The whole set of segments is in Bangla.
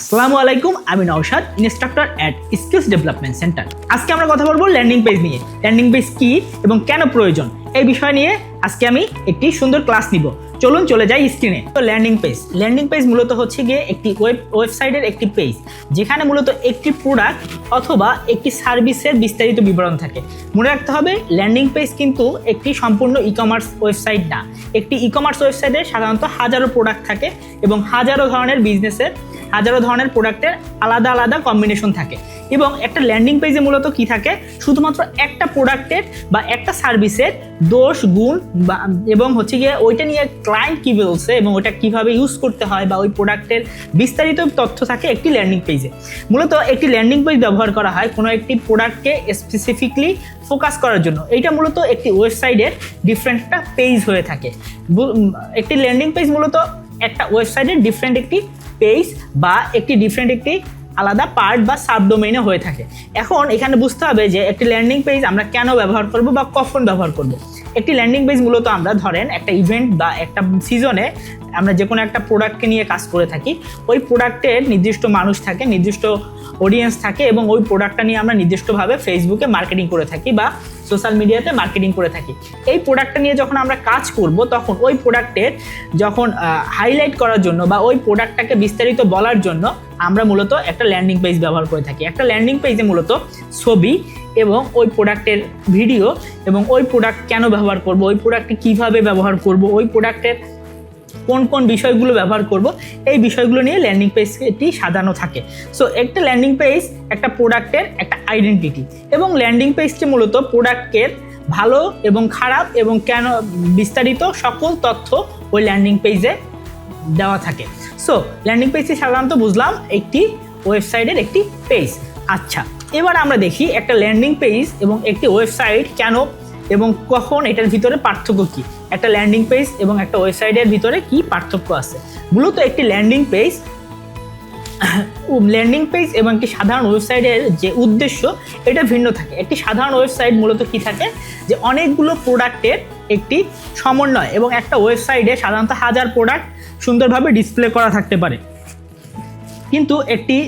আসসালামু আলাইকুম, আমি Naushad instructor at skills development centre আজকে আমরা কথা বলব ল্যান্ডিং পেজ নিয়ে। ল্যান্ডিং পেজ কি এবং কেন প্রয়োজন? এই বিষয় নিয়ে আজকে আমি একটি সুন্দর ক্লাস নিব। চলুন চলে যাই স্ক্রিনে তো ল্যান্ডিং পেজ ল্যান্ডিং পেজ মূলত হচ্ছে গিয়ে একটি ওয়েব ওয়েবসাইটের একটি পেজ যেখানে মূলত একটি প্রোডাক্ট অথবা একটি সার্ভিসের বিস্তারিত বিবরণ থাকে। মনে রাখতে হবে ল্যান্ডিং পেজ কিন্তু একটি সম্পূর্ণ ই কমার্স ওয়েবসাইট না। একটি ই কমার্স ওয়েবসাইটে সাধারণত হাজারো প্রোডাক্ট থাকে এবং হাজারো ধরনের বিজনেসের হাজারো ধরনের প্রোডাক্টের আলাদা আলাদা কম্বিনেশন থাকে। এবং একটা ল্যান্ডিং পেজে মূলত কি থাকে? শুধুমাত্র একটা প্রোডাক্টের বা একটা সার্ভিসের দোষ, গুণ বা, এবং হচ্ছে গিয়ে ওইটা নিয়ে ক্লায়েন্ট কী বলছে এবং ওটা কীভাবে ইউজ করতে হয় বা ওই প্রোডাক্টের বিস্তারিত তথ্য থাকে একটি ল্যান্ডিং পেজে। মূলত একটি ল্যান্ডিং পেজ ব্যবহার করা হয় কোনো একটি প্রোডাক্টকে স্পেসিফিকলি ফোকাস করার জন্য। এইটা মূলত একটি ওয়েবসাইটের ডিফারেন্ট একটা পেজ হয়ে থাকে। একটি ল্যান্ডিং পেজ মূলত একটা ওয়েবসাইটের ডিফারেন্ট একটি পেজ বা একটি ডিফারেন্ট একটি আলাদা পার্ট বা সাব ডোমেইনে হয়ে থাকে। এখন এখানে বুঝতে হবে যে একটি ল্যান্ডিং পেজ আমরা কেন ব্যবহার করব বা কখন ব্যবহার করব। একটি ল্যান্ডিং পেজ মূলত আমরা ধরেন একটা ইভেন্ট বা একটা সিজনে আমরা যে কোনো একটা প্রোডাক্টকে নিয়ে কাজ করে থাকি, ওই প্রোডাক্টের নির্দিষ্ট মানুষ থাকে, নির্দিষ্ট অডিয়েন্স থাকে এবং ওই প্রোডাক্টটা নিয়ে আমরা নির্দিষ্টভাবে ফেসবুকে মার্কেটিং করে থাকি বা সোশ্যাল মিডিয়াতে মার্কেটিং করে থাকি। এই প্রোডাক্টটা নিয়ে যখন আমরা কাজ করব, তখন ওই প্রোডাক্টের যখন হাইলাইট করার জন্য বা ওই প্রোডাক্টটাকে বিস্তারিত বলার জন্য আমরা মূলত একটা ল্যান্ডিং পেজ ব্যবহার করে থাকি। একটা ল্যান্ডিং পেজে মূলত ছবি এবং ওই প্রোডাক্টের ভিডিও এবং ওই প্রোডাক্ট কেন ব্যবহার করব, ওই প্রোডাক্টটি কীভাবে ব্যবহার করব, ওই প্রোডাক্টের কোন কোন বিষয়গুলো ব্যবহার করব, এই বিষয়গুলো নিয়ে ল্যান্ডিং পেজটি সাজানো থাকে। সো একটা ল্যান্ডিং পেজ একটা প্রোডাক্টের একটা আইডেন্টিটি এবং ল্যান্ডিং পেজটি মূলত প্রোডাক্টের ভালো এবং খারাপ এবং কেন বিস্তারিত সকল তথ্য ওই ল্যান্ডিং পেজে দেওয়া থাকে। সো ল্যান্ডিং পেজটি সাধারণত বুঝলাম একটি ওয়েবসাইটের একটি পেজ আচ্ছা এবার আমরা দেখি একটা ল্যান্ডিং পেজ এবং একটি ওয়েবসাইট কেন এবং কখন এটার ভিতরে পার্থক্য কি? একটা ল্যান্ডিং পেজ এবং একটা ওয়েবসাইটের ভিতরে কি পার্থক্য আছে? মূলত একটি ল্যান্ডিং পেজ ল্যান্ডিং পেজ এবং একটি সাধারণ ওয়েবসাইটের যে উদ্দেশ্য, এটা ভিন্ন থাকে। একটি সাধারণ ওয়েবসাইট মূলত কি থাকে? যে অনেকগুলো প্রোডাক্টের একটি সমন্বয় এবং একটা ওয়েবসাইটে সাধারণত হাজার প্রোডাক্ট সুন্দরভাবে ডিসপ্লে করা থাকতে পারে। কিন্তু একটি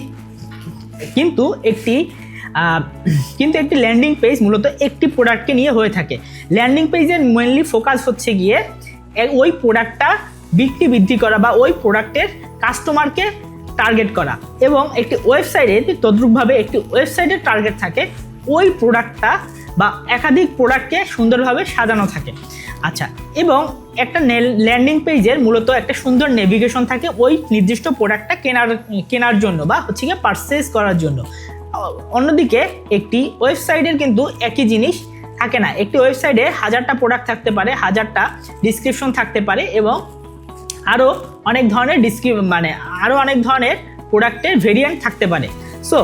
কিন্তু একটি কিন্তু একটি ল্যান্ডিং পেজ মূলত একটি প্রোডাক্টকে নিয়ে হয়ে থাকে। ল্যান্ডিং পেজের মেনলি ফোকাস হচ্ছে গিয়ে ওই প্রোডাক্টটা বিক্রি, বৃদ্ধি করা বা ওই প্রোডাক্টের কাস্টমারকে টার্গেট করা। এবং একটি ওয়েবসাইটে তদ্রূপভাবে একটি ওয়েবসাইটের টার্গেট থাকে, ওই প্রোডাক্টটা বা একাধিক প্রোডাক্টকে সুন্দরভাবে সাজানো থাকে। আচ্ছা এবং একটা ল্যান্ডিং পেজের মূলত একটা সুন্দর নেভিগেশন থাকে ওই নির্দিষ্ট প্রোডাক্টটা কেনার কেনার জন্য বা হচ্ছে গিয়ে পারচেজ করার জন্য। অন্যদিকে একটি ওয়েবসাইটের কিন্তু একই জিনিস থাকে না। একটি ওয়েবসাইটে হাজারটা প্রোডাক্ট থাকতে পারে, হাজারটা ডিসক্রিপশন থাকতে পারে এবং আরও অনেক ধরনের ডিসক্রি মানে আরও অনেক ধরনের প্রোডাক্টের ভেরিয়েন্ট থাকতে পারে। সো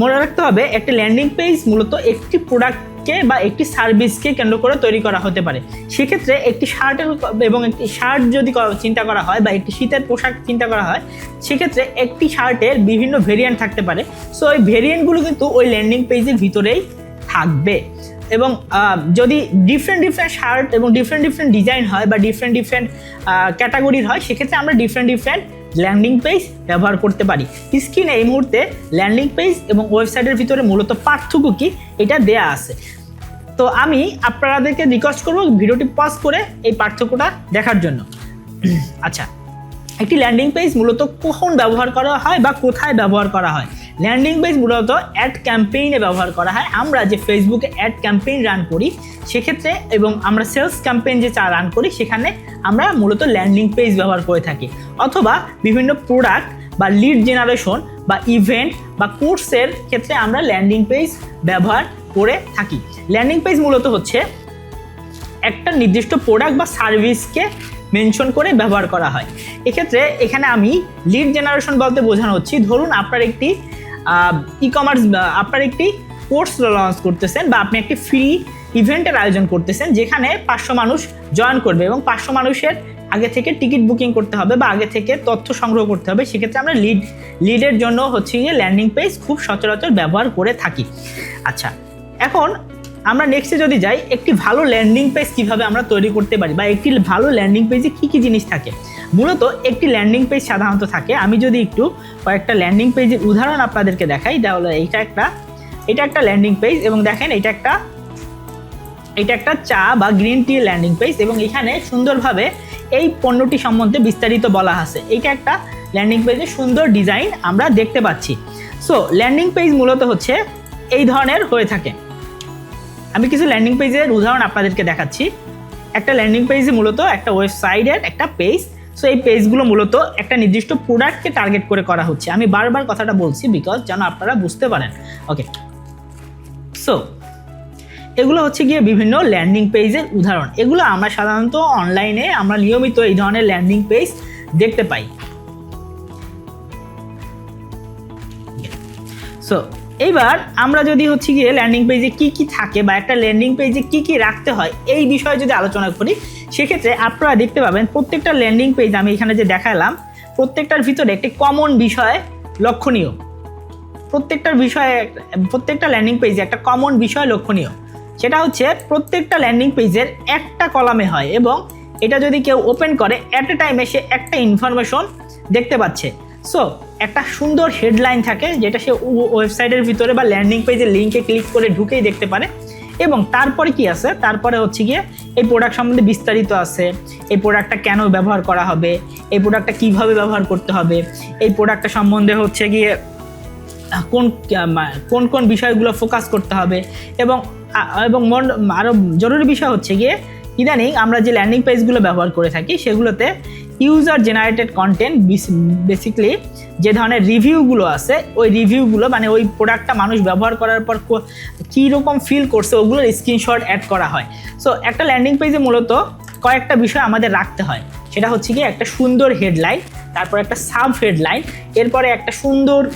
মনে রাখতে হবে, একটি ল্যান্ডিং পেজ মূলত একটি প্রোডাক্টকে বা একটি সার্ভিসকে কেন্দ্র করে তৈরি করা হতে পারে। সেক্ষেত্রে একটি শার্টের এবং একটি শার্ট যদি চিন্তা করা হয় বা একটি শীতের পোশাক চিন্তা করা হয়, সেক্ষেত্রে একটি শার্টের বিভিন্ন ভেরিয়েন্ট থাকতে পারে। সো ওই ভেরিয়েন্টগুলো কিন্তু ওই ল্যান্ডিং পেজের ভিতরেই থাকবে। এবং যদি ডিফারেন্ট ডিফারেন্ট শার্ট এবং ডিফারেন্ট ডিফারেন্ট ডিজাইন হয় বা ডিফারেন্ট ডিফারেন্ট ক্যাটাগরির হয়, সেক্ষেত্রে আমরা ডিফারেন্ট ডিফারেন্ট ল্যান্ডিং পেজ ব্যবহার করতে পারি। স্ক্রিনে এই মুহূর্তে ল্যান্ডিং পেজ এবং ওয়েবসাইটের ভিতরে মূলত পার্থক্য কী, এটা দেয়া আছে। তো আমি আপনাদেরকে রিকোয়েস্ট করব ভিডিওটি পজ করে এই পার্থক্যটা দেখার জন্য। আচ্ছা একটি ল্যান্ডিং পেজ মূলত কখন ব্যবহার করা হয় বা কোথায় ব্যবহার করা হয়? ল্যান্ডিং পেজ মূলত অ্যাড ক্যাম্পেইনে ব্যবহার করা হয়। আমরা যে ফেসবুকে অ্যাড ক্যাম্পেইন রান করি, সেক্ষেত্রে এবং আমরা সেলস ক্যাম্পেইন যে চা রান করি, সেখানে আমরা মূলত ল্যান্ডিং পেজ ব্যবহার করে থাকি। অথবা বিভিন্ন প্রোডাক্ট বা লিড জেনারেশন বা ইভেন্ট বা কোর্সের ক্ষেত্রে আমরা ল্যান্ডিং পেজ ব্যবহার করে থাকি। ল্যান্ডিং পেজ মূলত হচ্ছে একটা নির্দিষ্ট প্রোডাক্ট বা সার্ভিসকে মেনশন করে ব্যবহার করা হয়। এক্ষেত্রে এখানে আমি লিড জেনারেশন বলতে বোঝানো হচ্ছি। ধরুন আপনার একটি ই কমার্স আপনার একটি কোর্স লঞ্চ করতেছেন বা আপনি একটি ফ্রি ইভেন্টের আয়োজন করতেছেন যেখানে পাঁচশো মানুষ জয়েন করবে এবং পাঁচশো মানুষের আগে থেকে টিকিট বুকিং করতে হবে বা আগে থেকে তথ্য সংগ্রহ করতে হবে। সেক্ষেত্রে আমরা লিড লিডের জন্য হচ্ছে গিয়ে ল্যান্ডিং পেজ খুব সচরাচর ব্যবহার করে থাকি। আচ্ছা এখন আমরা নেক্সটে যদি যাই, একটি ভালো ল্যান্ডিং পেজ কীভাবে আমরা তৈরি করতে পারি বা একটি ভালো ল্যান্ডিং পেজে কী কী জিনিস থাকে? মূলত একটি ল্যান্ডিং পেজ সাধারণত থাকে, আমি যদি একটু কয়েকটা ল্যান্ডিং পেজের উদাহরণ আপনাদেরকে দেখাই তাহলে এইটা একটা, এটা একটা ল্যান্ডিং পেজ এবং দেখেন এটা একটা এটা একটা চা বা গ্রিন টি ল্যান্ডিং পেজ এবং এখানে সুন্দরভাবে এই পণ্যটি সম্বন্ধে বিস্তারিত বলা আছে। এইটা একটা ল্যান্ডিং পেজের সুন্দর ডিজাইন আমরা দেখতে পাচ্ছি। সো ল্যান্ডিং পেজ মূলত হচ্ছে এই ধরনের হয়ে থাকে। আমি কিছু ল্যান্ডিং পেজের উদাহরণ আপনাদেরকে দেখাচ্ছি। একটা ল্যান্ডিং পেজে মূলত একটা ওয়েবসাইটের একটা পেজ সো এই পেজগুলো মূলত একটা নির্দিষ্ট প্রোডাক্টকে টার্গেট করে করা হচ্ছে। আমি বারবার কথাটা বলছি বিকজ যেন আপনারা বুঝতে পারেন। ওকে সো এগুলো হচ্ছে গিয়ে বিভিন্ন ল্যান্ডিং পেজের উদাহরণ। এগুলো আমরা সাধারণত অনলাইনে আমরা নিয়মিত এই ধরনের ল্যান্ডিং পেজ দেখতে পাই। সো এইবার আমরা যদি হচ্ছে গিয়ে ল্যান্ডিং পেজে কি কি থাকে বা একটা ল্যান্ডিং পেজে কি কি রাখতে হয়, এই বিষয়ে যদি আলোচনা করি, সেক্ষেত্রে আপনারা দেখতে পাবেন প্রত্যেকটা ল্যান্ডিং পেজ আমি এখানে যে দেখালাম, প্রত্যেকটার ভিতরে একটি কমন বিষয় লক্ষণীয়। প্রত্যেকটার বিষয়ে, প্রত্যেকটা ল্যান্ডিং পেজে একটা কমন বিষয় লক্ষণীয়। সেটা হচ্ছে প্রত্যেকটা ল্যান্ডিং পেজের একটা কলামে হয় এবং এটা যদি কেউ ওপেন করে অ্যাট এ টাইমে সে একটা ইনফরমেশন দেখতে পাচ্ছে। সো একটা সুন্দর হেডলাইন থাকে যেটা সে ওয়েবসাইটের ভিতরে বা ল্যান্ডিং পেজের লিঙ্কে ক্লিক করে ঢুকেই দেখতে পারে। এবং তারপরে কি আছে? তারপরে হচ্ছে গিয়ে এই প্রোডাক্ট সম্বন্ধে বিস্তারিত আছে। এই প্রোডাক্টটা কেন ব্যবহার করা হবে? এই প্রোডাক্টটা কীভাবে ব্যবহার করতে হবে? এই প্রোডাক্টটা সম্বন্ধে হচ্ছে গিয়ে কোন কোন কোন বিষয়গুলো ফোকাস করতে হবে? এবং এবং মন আরও জরুরি বিষয় হচ্ছে গিয়ে, ইদানিং আমরা যে ল্যান্ডিং পেজগুলো ব্যবহার করে থাকি, সেগুলোতে ইউজার জেনারেটেড কন্টেন্ট বেসিক্যালি যে ধরনের রিভিউগুলো আছে, ওই রিভিউগুলো মানে ওই প্রোডাক্টটা মানুষ ব্যবহার করার পর কো- কী রকম ফিল করছে, ওগুলোর স্ক্রিনশট অ্যাড করা হয়। সো একটা ল্যান্ডিং পেজে মূলত কয়েকটা বিষয় আমাদের রাখতে হয়। সেটা হচ্ছে কি একটা সুন্দর হেডলাইন তারপর একটা সাব হেডলাইন এরপরে একটা সুন্দর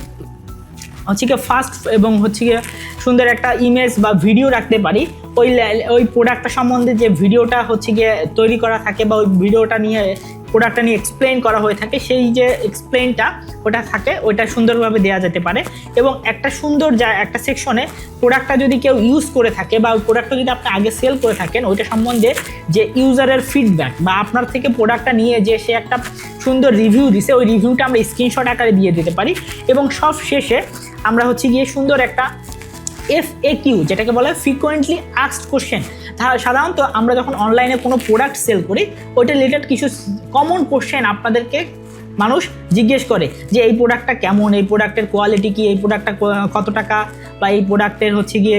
হচ্ছে গিয়ে ফার্স্ট এবং হচ্ছে গিয়ে সুন্দর একটা ইমেজ বা ভিডিও রাখতে পারি। ওই ওই প্রোডাক্টটা সম্বন্ধে যে ভিডিওটা হচ্ছে গিয়ে তৈরি করা থাকে বা ওই ভিডিওটা নিয়ে প্রোডাক্টটা নিয়ে এক্সপ্লেন করা হয়ে থাকে, সেই যে এক্সপ্লেনটা ওটা থাকে, ওইটা সুন্দরভাবে দেওয়া যেতে পারে। এবং একটা সুন্দর যা, একটা সেকশনে প্রোডাক্টটা যদি কেউ ইউজ করে থাকে বা ওই প্রোডাক্টটা যদি আপনি আগে সেল করে থাকেন, ওইটা সম্বন্ধে যে ইউজারের ফিডব্যাক বা আপনার থেকে প্রোডাক্টটা নিয়ে যে সে একটা সুন্দর রিভিউ দিছে, ওই রিভিউটা আমরা স্ক্রিনশট আকারে দিয়ে দিতে পারি। এবং সব শেষে আমরা হচ্ছে গিয়ে সুন্দর একটা এফ এ কিউ যেটাকে বলে ফ্রিকোয়েন্টলি আস্কড কোশ্চেন সাধারণত আমরা যখন অনলাইনে কোনো প্রোডাক্ট সেল করি ওইটা রিলেটেড কিছু কমন কোশ্চেন আপনাদেরকে মানুষ জিজ্ঞেস করে যে এই প্রোডাক্টটা কেমন? এই প্রোডাক্টের কোয়ালিটি কি? এই প্রোডাক্টটা কত টাকা? বা এই প্রোডাক্টের হচ্ছে গিয়ে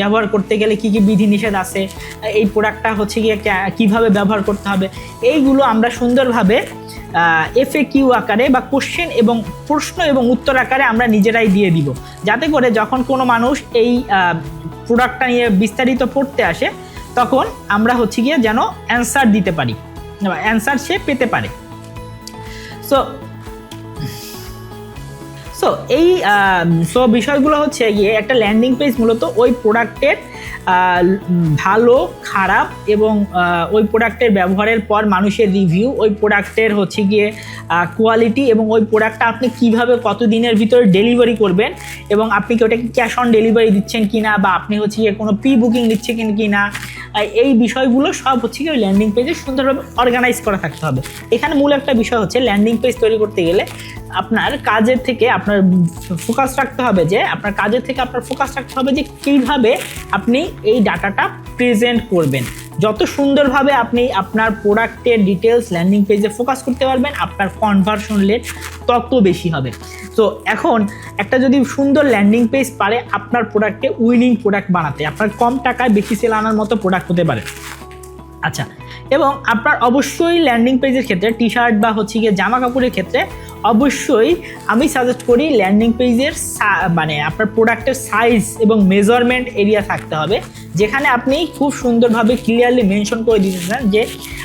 ব্যবহার করতে গেলে কি কি বিধিনিষেধ আছে? এই প্রোডাক্টটা হচ্ছে গিয়ে কীভাবে ব্যবহার করতে হবে? এইগুলো আমরা সুন্দরভাবে এফএ কিউ আকারে বা কোশ্চেন এবং প্রশ্ন এবং উত্তর আকারে আমরা নিজেরাই দিয়ে দিব। যাতে করে যখন কোনো মানুষ এই প্রোডাক্টটা নিয়ে বিস্তারিত পড়তে আসে, তখন আমরা হচ্ছে গিয়ে যেন অ্যান্সার দিতে পারি। অ্যান্সার সে পেতে পারে। সো সো এই সো বিষয়গুলো হচ্ছে গিয়ে একটা ল্যান্ডিং পেজ মূলত ওই প্রোডাক্টের ভালো, খারাপ এবং ওই প্রোডাক্টের ব্যবহারের পর মানুষের রিভিউ ওই প্রোডাক্টের হচ্ছে গিয়ে কোয়ালিটি এবং ওই প্রোডাক্টটা আপনি কীভাবে কত দিনের ভিতরে ডেলিভারি করবেন এবং আপনি কি ওটাকে ক্যাশ অন ডেলিভারি দিচ্ছেন কি না বা আপনি হচ্ছে গিয়ে কোনো প্রি বুকিং দিচ্ছে কি না এই বিষয়গুলো সব হচ্ছে কি ওই ল্যান্ডিং পেজে সুন্দরভাবে অর্গানাইজ করা থাকতে হবে। এখানে মূল একটা বিষয় হচ্ছে ল্যান্ডিং পেজ তৈরি করতে গেলে আপনার কাজের থেকে আপনার ফোকাস রাখতে হবে যে, আপনার কাজের থেকে আপনার ফোকাস রাখতে হবে যে কীভাবে আপনি এই ডাটাটা প্রেজেন্ট করবেন। যত সুন্দরভাবে আপনি আপনার প্রোডাক্টের ডিটেলস ল্যান্ডিং পেজে ফোকাস করতে পারবেন, আপনার কনভার্সন রেট তত বেশি হবে। তো এখন একটা যদি সুন্দর ল্যান্ডিং পেজ পারে, আপনার প্রোডাক্টকে উইনিং প্রোডাক্ট বানাতে, আপনার কম টাকায় বেশি সেল আনার মতো প্রোডাক্ট হতে পারে। আচ্ছা এবং আপনার অবশ্যই ল্যান্ডিং পেজের ক্ষেত্রে টি শার্ট বা হচ্ছে গিয়ে জামা কাপড়ের ক্ষেত্রে অবশ্যই আমি সাজেস্ট করি ল্যান্ডিং পেজের মানে আপনার প্রোডাক্টের সাইজ এবং মেজারমেন্ট এরিয়া থাকতে হবে। যেখানে আপনি খুব সুন্দরভাবে ক্লিয়ারলি মেনশন করে দিতেছেন যে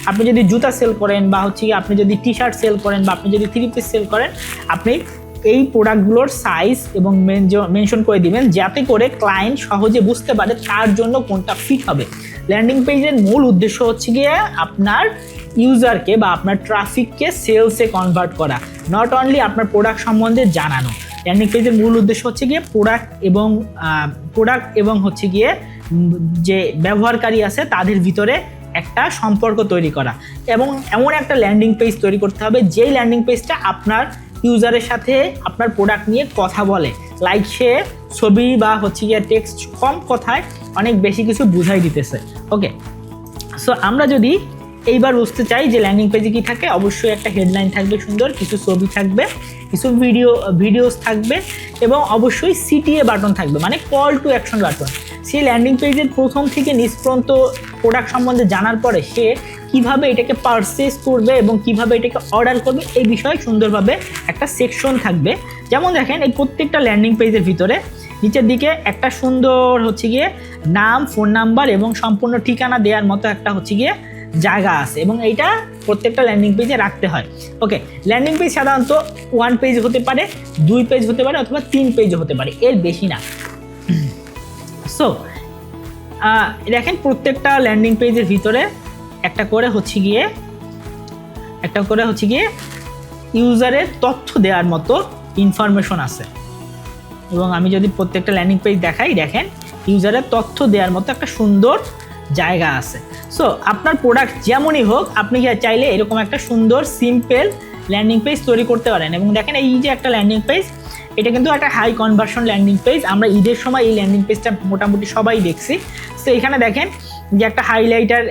আপনি যদি জুতা সেল করেন বা হচ্ছে আপনি যদি টি শার্ট সেল করেন বা আপনি যদি থ্রি পিস সেল করেন, আপনি এই প্রোডাক্টগুলোর সাইজ এবং মেনশন করে দিবেন যাতে করে ক্লায়েন্ট সহজে বুঝতে পারে তার জন্য কোনটা ফিট হবে। ল্যান্ডিং পেজের মূল উদ্দেশ্য হচ্ছে গিয়ে আপনার ইউজারকে বা আপনার ট্রাফিককে সেলসে কনভার্ট করা নট অনলি আপনার প্রোডাক্ট সম্বন্ধে জানানো। ল্যান্ডিং পেজের মূল উদ্দেশ্য হচ্ছে গিয়ে প্রোডাক্ট এবং প্রোডাক্ট এবং হচ্ছে গিয়ে যে ব্যবহারকারী আছে তাদের ভিতরে একটা সম্পর্ক তৈরি করা। এবং এমন একটা ল্যান্ডিং পেজ তৈরি করতে হবে, যেই ল্যান্ডিং পেজটা আপনার ইউজারের সাথে আপনার প্রোডাক্ট নিয়ে কথা বলে। লাইক সে ছবি বা হচ্ছে গিয়ে টেক্সট কম কথায় অনেক বেশি কিছু বুঝাই দিতেছে। ওকে সো আমরা যদি এইবার বুঝতে চাই যে ল্যান্ডিং পেজে কি থাকে, অবশ্যই একটা হেডলাইন থাকবে সুন্দর, কিছু ছবি থাকবে, কিছু ভিডিও ভিডিওস থাকবে এবং অবশ্যই সিটিএ বাটন থাকবে মানে কল টু অ্যাকশন বাটন সেই ল্যান্ডিং পেজের প্রথম থেকে নিষ্প্রান্ত প্রোডাক্ট সম্বন্ধে জানার পরে সে কীভাবে এটাকে পারচেস করবে এবং কীভাবে এটাকে অর্ডার করবে, এই বিষয়ে সুন্দরভাবে একটা সেকশন থাকবে। যেমন দেখেন, এই প্রত্যেকটা ল্যান্ডিং পেজের ভিতরে নিচের দিকে একটা সুন্দর হচ্ছে গিয়ে নাম ফোন নাম্বার এবং সম্পূর্ণ ঠিকানা দেওয়ার মতো একটা হচ্ছে গিয়ে জায়গা আছে এবং এইটা প্রত্যেকটা ল্যান্ডিং পেজে রাখতে হয়। ওকে ল্যান্ডিং পেজ সাধারণত ওয়ান পেজ হতে পারে, দুই পেজ হতে পারে অথবা তিন পেজ হতে পারে, এর বেশি না। সো দেখেন প্রত্যেকটা ল্যান্ডিং পেজের ভিতরে একটা করে হচ্ছে গিয়ে, একটা করে হচ্ছে গিয়ে ইউজারের তথ্য দেওয়ার মতো ইনফরমেশন আছে। এবং আমি যদি প্রত্যেকটা ল্যান্ডিং পেজ দেখাই, দেখেন ইউজারের তথ্য দেওয়ার মতো একটা সুন্দর জায়গা আছে। সো আপনার প্রোডাক্ট যেমনই হোক, আপনি চাইলে এরকম একটা সুন্দর সিম্পল ল্যান্ডিং পেজ তৈরি করতে পারেন। এবং দেখেন এই যে একটা ল্যান্ডিং পেজ এটা কিন্তু একটা হাই কনভার্সন ল্যান্ডিং পেজ আমরা ঈদের সময় এই ল্যান্ডিং পেজটা মোটামুটি সবাই দেখছি। তো এখানে দেখেন যে একটা হাইলাইটার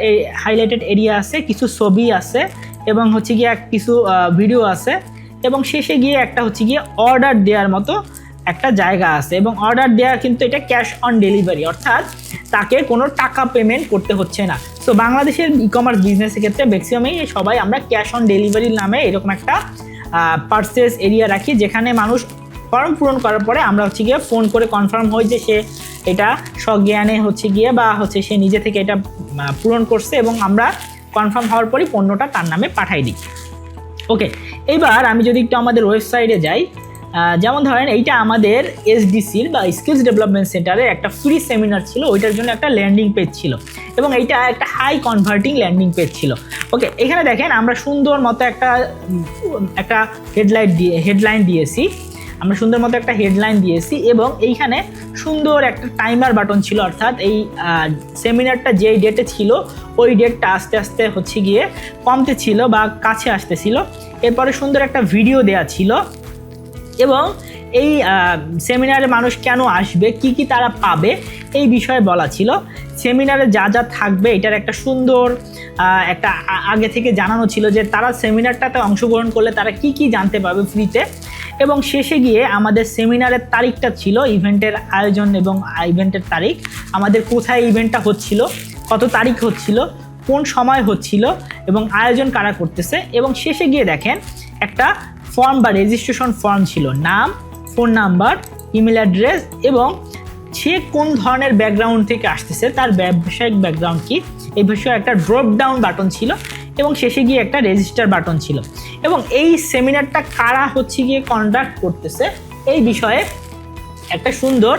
হাইলাইটেড এরিয়া আছে, কিছু ছবি আছে, এবং হচ্ছে গিয়ে কিছু ভিডিও আছে, এবং শেষে গিয়ে একটা হচ্ছে গিয়ে অর্ডার দেওয়ার মতো একটা জায়গা আছে, এবং অর্ডার দেওয়া কিন্তু এটা ক্যাশ অন ডেলিভারি অর্থাৎ তাকে কোনো টাকা পেমেন্ট করতে হচ্ছে না। তো বাংলাদেশের ই কমার্স বিজনেসের ক্ষেত্রে ম্যাক্সিমামই সবাই আমরা ক্যাশ অন ডেলিভারি নামে এরকম একটা পার্সেস এরিয়া রাখি, যেখানে মানুষ ফর্ম পূরণ করার পরে আমরা হচ্ছে গিয়ে ফোন করে কনফার্ম হই যে সে এটা সজ্ঞানে হচ্ছে গিয়ে বা হচ্ছে সে নিজে থেকে এটা পূরণ করছে এবং আমরা কনফার্ম হওয়ার পরই পণ্যটা তার নামে পাঠাই দিই। ওকে এইবার আমি যদি একটু আমাদের ওয়েবসাইটে যাই যেমন ধরেন এইটা আমাদের এসডিসির বা স্কিলস ডেভেলপমেন্ট সেন্টারে একটা ফ্রি সেমিনার ছিল, ওইটার জন্য একটা ল্যান্ডিং পেজ ছিল এবং এইটা একটা হাই কনভার্টিং ল্যান্ডিং পেজ ছিল। ওকে এখানে দেখেন আমরা সুন্দর মতো একটা একটা হেডলাইট দিয়ে হেডলাইন দিয়েছি। আমরা সুন্দর মতো একটা হেডলাইন দিয়েছি এবং এইখানে সুন্দর একটা টাইমার বাটন ছিল, অর্থাৎ এই সেমিনারটা যেই ডেটে ছিল, ওই ডেটটা আস্তে আস্তে হচ্ছে গিয়ে কমতে ছিল বা কাছে আসতেছিল এরপরে সুন্দর একটা ভিডিও দেয়া ছিল এবং এই সেমিনারে মানুষ কেন আসবে? কি কি তারা পাবে? এই বিষয়ে বলা ছিল। সেমিনারে যা যা থাকবে, এটার একটা সুন্দর একটা আগে থেকে জানানো ছিল যে তারা সেমিনারটাতে অংশগ্রহণ করলে তারা কি কি জানতে পারবে ফ্রিতে এবং শেষে গিয়ে আমাদের সেমিনারের তারিখটা ছিল ইভেন্টের আয়োজন এবং ইভেন্টের তারিখ। আমাদের কোথায় ইভেন্টটা হচ্ছিল, কত তারিখ হচ্ছিল, কোন সময় হচ্ছিল এবং আয়োজন কারা করতেছে। এবং শেষে গিয়ে দেখেন, একটা ফর্ম বা রেজিস্ট্রেশন ফর্ম ছিল। নাম ফোন নাম্বার, ইমেল অ্যাড্রেস এবং সে কোন ধরনের ব্যাকগ্রাউন্ড থেকে আসতেছে, তার ব্যবসায়িক ব্যাকগ্রাউন্ড কি? এই বিষয়ে একটা ড্রপ ডাউন বাটন ছিল এবং শেষে গিয়ে একটা রেজিস্টার বাটন ছিল। এবং এই সেমিনারটা কারা হচ্ছে গিয়ে কন্ডাক্ট করতেছে, এই বিষয়ে একটা সুন্দর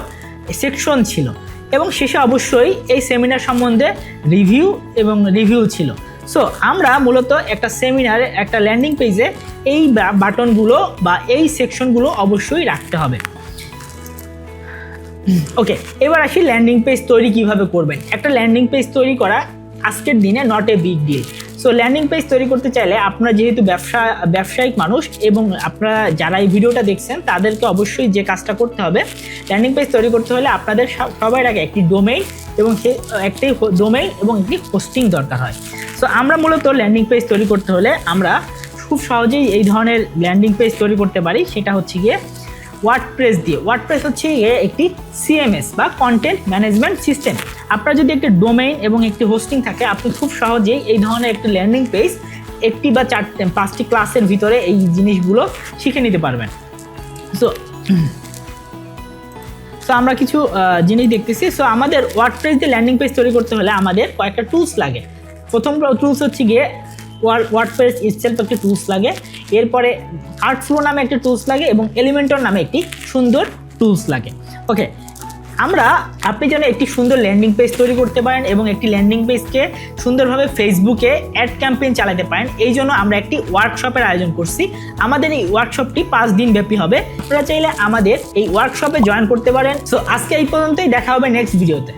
সেকশন ছিল। এবং শেষে অবশ্যই এই সেমিনার সম্বন্ধে রিভিউ এবং রিভিউ ছিল। সো আমরা মূলত একটা সেমিনারে একটা ল্যান্ডিং পেজে এই বাটনগুলো বা এই সেকশনগুলো অবশ্যই রাখতে হবে। ওকে এবার আসি ল্যান্ডিং পেজ তৈরি কীভাবে করবেন। একটা ল্যান্ডিং পেজ তৈরি করা আজকের দিনে not a big deal so landing page তৈরি করতে চাইলে আপনারা যেহেতু ব্যবসা, ব্যবসায়িক মানুষ এবং আপনারা যারা এই ভিডিওটা দেখছেন, তাদেরকে অবশ্যই যে কাজটা করতে হবে ল্যান্ডিং পেজ তৈরি করতে হলে আপনাদের সব- সবার আগে একটি ডোমেইন এবং সে, একটি ডোমেইন এবং একটি হোস্টিং দরকার হয়। সো আমরা মূলত ল্যান্ডিং পেজ তৈরি করতে হলে আমরা খুব সহজেই এই ধরনের ল্যান্ডিং পেজ তৈরি করতে পারি। সেটা হচ্ছে গিয়ে ওয়ার্ডপ্রেস দিয়ে। ওয়ার্ডপ্রেস হচ্ছে গিয়ে একটি সিএমএস বা কন্টেন্ট ম্যানেজমেন্ট সিস্টেম আপনার যদি একটি ডোমেইন এবং একটি হোস্টিং থাকে, আপনি খুব সহজেই এই ধরনের একটি ল্যান্ডিং পেজ একটি বা চারটে পাঁচটি ক্লাসের ভিতরে এই জিনিসগুলো শিখে নিতে পারবেন। সো সো আমরা কিছু জিনিস দেখতেছি। সো আমাদের ওয়ার্ডপ্রেস দিয়ে ল্যান্ডিং পেজ তৈরি করতে হলে আমাদের কয়েকটা টুলস লাগে। প্রথম টুলস হচ্ছে গিয়ে ওয়ার্ডপ্রেস ইটসেলফ একটি টুলস লাগে। এরপরে আর্ট আর্টফ্লো নামে একটি টুলস লাগে এবং এলিমেন্টর নামে একটি সুন্দর টুলস লাগে। ওকে আমরা আপনি যেন একটি সুন্দর ল্যান্ডিং পেজ তৈরি করতে পারেন এবং একটি ল্যান্ডিং পেজকে সুন্দরভাবে ফেসবুকে অ্যাড ক্যাম্পেইন চালাতে পারেন। এই জন্য আমরা একটি ওয়ার্কশপের আয়োজন করছি। আমাদের এই ওয়ার্কশপটি পাঁচ দিন ব্যাপী হবে। আপনারা চাইলে আমাদের এই ওয়ার্কশপে জয়েন করতে পারেন। সো আজকে এই পর্যন্তই। দেখা হবে নেক্সট ভিডিওতে